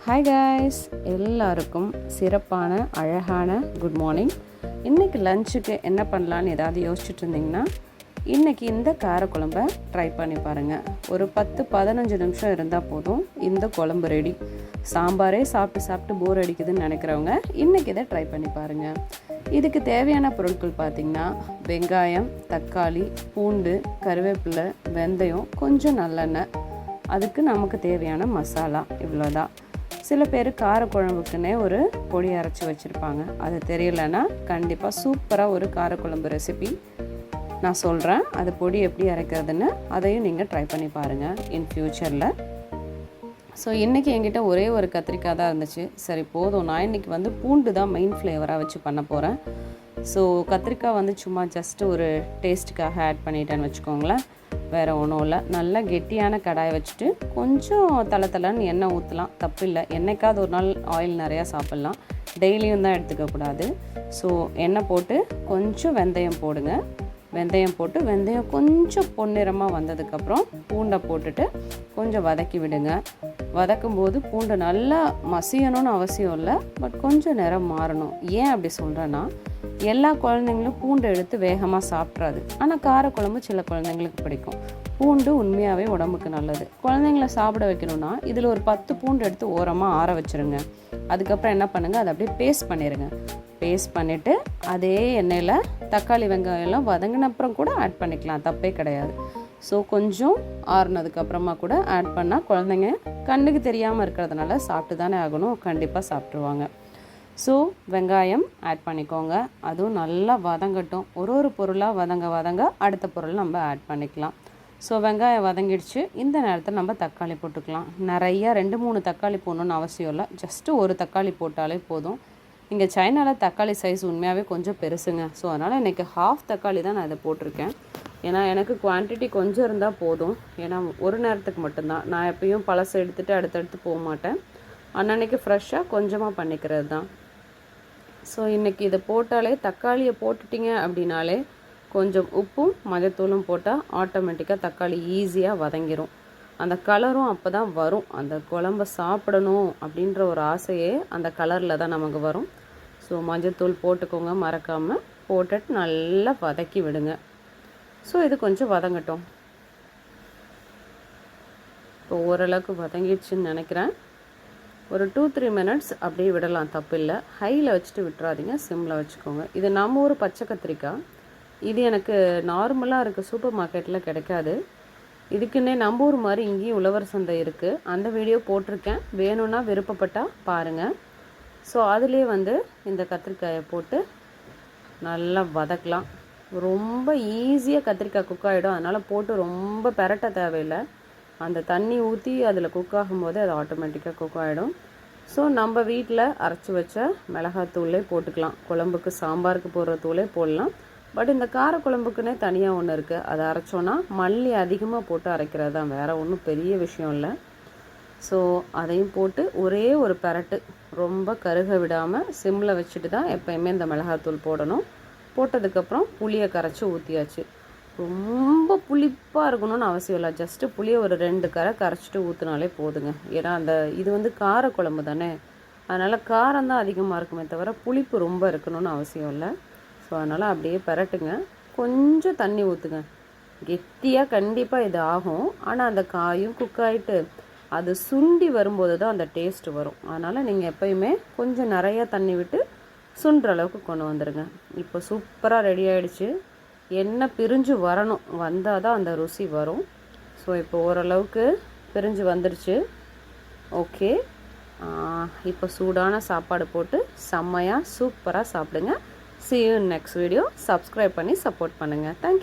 Hi guys எல்லாருக்கும் சிறப்பான அழகான குட் மார்னிங் இன்றைக்கி லஞ்சுக்கு என்ன பண்ணலான்னு ஏதாவது யோசிச்சுட்டு இருந்தீங்கன்னா இன்றைக்கி இந்த காரக்குழம்ப ட்ரை பண்ணி பாருங்கள் ஒரு பத்து பதினஞ்சு நிமிஷம் இருந்தால் போதும் இந்த குழம்பு ரெடி சாம்பாரே சாப்பிட்டு சாப்பிட்டு போர் அடிக்குதுன்னு நினைக்கிறவங்க இன்றைக்கி இதை ட்ரை பண்ணி பாருங்கள் இதுக்கு தேவையான பொருட்கள் பார்த்திங்கன்னா வெங்காயம் தக்காளி பூண்டு கருவேப்பிலை வெந்தயம் கொஞ்சம் நல்லெண்ணெய். அதுக்கு நமக்கு தேவையான மசாலா இவ்வளோதான் சில பேர் காரக்குழம்புக்குன்னே ஒரு பொடி அரைச்சி வச்சுருப்பாங்க. அது தெரியலன்னா கண்டிப்பாக சூப்பராக ஒரு காரக்குழம்பு ரெசிபி நான் சொல்கிறேன் அது பொடி எப்படி அரைக்கிறதுன்னு அதையும் நீங்கள் ட்ரை பண்ணி பாருங்கள் இன் ஃப்யூச்சரில் ஸோ இன்றைக்கி என்கிட்ட ஒரே ஒரு கத்திரிக்காய் தான் இருந்துச்சு. சரி போதும். நான் இன்றைக்கி வந்து பூண்டு தான் மெயின் ஃப்ளேவராக வச்சு பண்ண போகிறேன் ஸோ கத்திரிக்காய் வந்து சும்மா ஜஸ்ட்டு ஒரு டேஸ்ட்டுக்காக ஆட் பண்ணிட்டேன்னு வச்சுக்கோங்களேன். வேறு ஒன்றும் இல்லை. நல்லா கெட்டியான கடாயை வச்சுட்டு கொஞ்சம் தலை தலைன்னு எண்ணெய் ஊற்றலாம் தப்பு இல்லை. என்னைக்காவது ஒரு நாள் ஆயில் நிறையா சாப்பிட்லாம். டெய்லியும் தான் எடுத்துக்கக்கூடாது ஸோ எண்ணெய் போட்டு கொஞ்சம் வெந்தயம் போடுங்க. வெந்தயம் போட்டு வெந்தயம் கொஞ்சம் பொன்னிறமாக வந்ததுக்கப்புறம் பூண்டை போட்டுட்டு கொஞ்சம் வதக்கி விடுங்க. வதக்கும் போது பூண்டு நல்லா மசியணும்னு அவசியம் இல்லை. பட் கொஞ்சம் நிறம் மாறணும். ஏன் அப்படி சொல்கிறேன்னா எல்லா குழந்தைங்களும் பூண்டு எடுத்து வேகமாக சாப்பிட்றாது. ஆனால் காரக்குழம்பு சில குழந்தைங்களுக்கு பிடிக்கும். பூண்டு உண்மையாகவே உடம்புக்கு நல்லது. குழந்தைங்கள சாப்பிட வைக்கணும்னா இதில் ஒரு பத்து பூண்டு எடுத்து ஓரமாக ஆற வச்சுருங்க. அதுக்கப்புறம் என்ன பண்ணுங்கள் அதை அப்படியே பேஸ்ட் பண்ணிடுங்க பேஸ்ட் பண்ணிவிட்டு அதே எண்ணெயில் தக்காளி வெங்காயம் எல்லாம் வதங்கின அப்புறம் கூட ஆட் பண்ணிக்கலாம். தப்பே கிடையாது. ஸோ கொஞ்சம் ஆறுனதுக்கப்புறமா கூட ஆட் பண்ணால் குழந்தைங்க கண்ணுக்கு தெரியாமல் இருக்கிறதுனால சாப்பிட்டு தானே ஆகணும். கண்டிப்பாக சாப்பிட்ருவாங்க ஸோ வெங்காயம் ஆட் பண்ணிக்கோங்க. அதுவும் நல்லா வதங்கட்டும். ஒரு ஒரு பொருளாக வதங்க வதங்க அடுத்த பொருள் நம்ம ஆட் பண்ணிக்கலாம். ஸோ வெங்காயம் வதங்கிடுச்சு. இந்த நேரத்தில் நம்ம தக்காளி போட்டுக்கலாம். நிறையா ரெண்டு மூணு தக்காளி போடணுன்னு அவசியம் இல்லை. ஜஸ்ட்டு ஒரு தக்காளி போட்டாலே போதும். இங்கே சைனாவில் தக்காளி சைஸ் உண்மையாகவே கொஞ்சம் பெருசுங்க. ஸோ அதனால் இன்றைக்கி ஹாஃப் தக்காளி தான் நான் இதை போட்டிருக்கேன். ஏன்னா எனக்கு குவான்டிட்டி கொஞ்சம் இருந்தால் போதும். ஏன்னா ஒரு நேரத்துக்கு மட்டும்தான். நான் எப்பயும் பழசை எடுத்துகிட்டு அடுத்தடுத்து போக மாட்டேன். அன்னன்னைக்கு ஃப்ரெஷ்ஷாக கொஞ்சமாக பண்ணிக்கிறது தான். ஸோ இன்றைக்கி இதை போட்டாலே தக்காளியை போட்டுட்டிங்க அப்படின்னாலே கொஞ்சம் உப்பும் மஞ்சத்தூளும் போட்டால் ஆட்டோமேட்டிக்காக தக்காளி ஈஸியாக வதங்கிரும். அந்த கலரும் அப்போ தான் வரும். அந்த குழம்ப சாப்பிடணும் அப்படின்ற ஒரு ஆசையே அந்த கலரில் தான் நமக்கு வரும். ஸோ மஞ்சத்தூள் போட்டுக்கோங்க. மறக்காமல் போட்டுட்டு நல்லா வதக்கி விடுங்க. ஸோ இது கொஞ்சம் வதங்கட்டும். இப்போ ஓரளவுக்கு வதங்கிடுச்சுன்னு நினைக்கிறேன். ஒரு டூ த்ரீ மினிட்ஸ் அப்படியே விடலாம் தப்பு இல்லை ஹையில் வச்சுட்டு விட்டுறாதீங்க சிம்மில் வச்சுக்கோங்க. இது நம்ம ஊர் பச்சை கத்திரிக்காய். இது எனக்கு நார்மலாக இருக்குது சூப்பர் மார்க்கெட்டில் கிடைக்காது. இதுக்குன்னே நம்ம ஊர் மாதிரி இங்கேயும் உழவர் சந்தை இருக்குது அந்த வீடியோ போட்டிருக்கேன். வேணும்னா விருப்பப்பட்டால் பாருங்கள் ஸோ அதுலேயே வந்து இந்த கத்திரிக்காயை போட்டு நல்லா வதக்கலாம். ரொம்ப ஈஸியாக கத்திரிக்காய் குக் ஆகிடும் அதனால் போட்டு ரொம்ப பெரட்ட தேவையில்லை. அந்த தண்ணி ஊற்றி அதில் குக் ஆகும்போது அது ஆட்டோமேட்டிக்காக குக் ஆகிடும் ஸோ நம்ம வீட்டில் அரைச்சி வச்ச மிளகாத்தூளே போட்டுக்கலாம். குழம்புக்கு சாம்பாருக்கு போடுற தூளே போடலாம். பட் இந்த கார குழம்புக்குன்னே தனியாக ஒன்று இருக்குது அதை அரைச்சோன்னா மல்லி அதிகமாக போட்டு அரைக்கிறது தான். வேறு ஒன்றும் பெரிய விஷயம் இல்லை. ஸோ அதையும் போட்டு ஒரே ஒரு பெரட்டு ரொம்ப கருக விடாமல் சிம்மில் வச்சுட்டு தான் எப்போயுமே இந்த மிளகாத்தூள் போடணும். போட்டதுக்கப்புறம் புளியை கரைச்சி ஊற்றியாச்சு ரொம்ப புளிப்பாக இருக்கணும்னு அவசியம் இல்லை. ஜஸ்ட்டு புளியை ஒரு ரெண்டு கரை கரைச்சிட்டு ஊற்றுனாலே போதுங்க. ஏன்னா அந்த இது வந்து கார குழம்பு தானே. அதனால் காரம் தான் அதிகமாக இருக்குமே தவிர புளிப்பு ரொம்ப இருக்கணும்னு அவசியம் இல்லை. ஸோ அதனால் அப்படியே பரட்டுங்க. கொஞ்சம் தண்ணி ஊற்றுங்க கெட்டியாக கண்டிப்பாக இது ஆகும். ஆனால் அந்த காயும் குக் ஆகிட்டு அது சுண்டி வரும்போது தான் அந்த டேஸ்ட்டு வரும். அதனால் நீங்கள் எப்போயுமே கொஞ்சம் நிறையா தண்ணி விட்டு சுண்டுற அளவுக்கு கொண்டு வந்துடுங்க இப்போ சூப்பராக ரெடி ஆகிடுச்சு எண்ணெய் பிரிஞ்சு வரணும் வந்தால் தான் அந்த ருசி வரும். ஸோ இப்போ ஓரளவுக்கு பிரிஞ்சு வந்துடுச்சு ஓகே இப்போ சூடான சாப்பாடு போட்டு செம்மையாக சூப்பராக சாப்பிடுங்க. See you next video subscribe பண்ணி சப்போர்ட் பண்ணுங்கள் தேங்க்யூ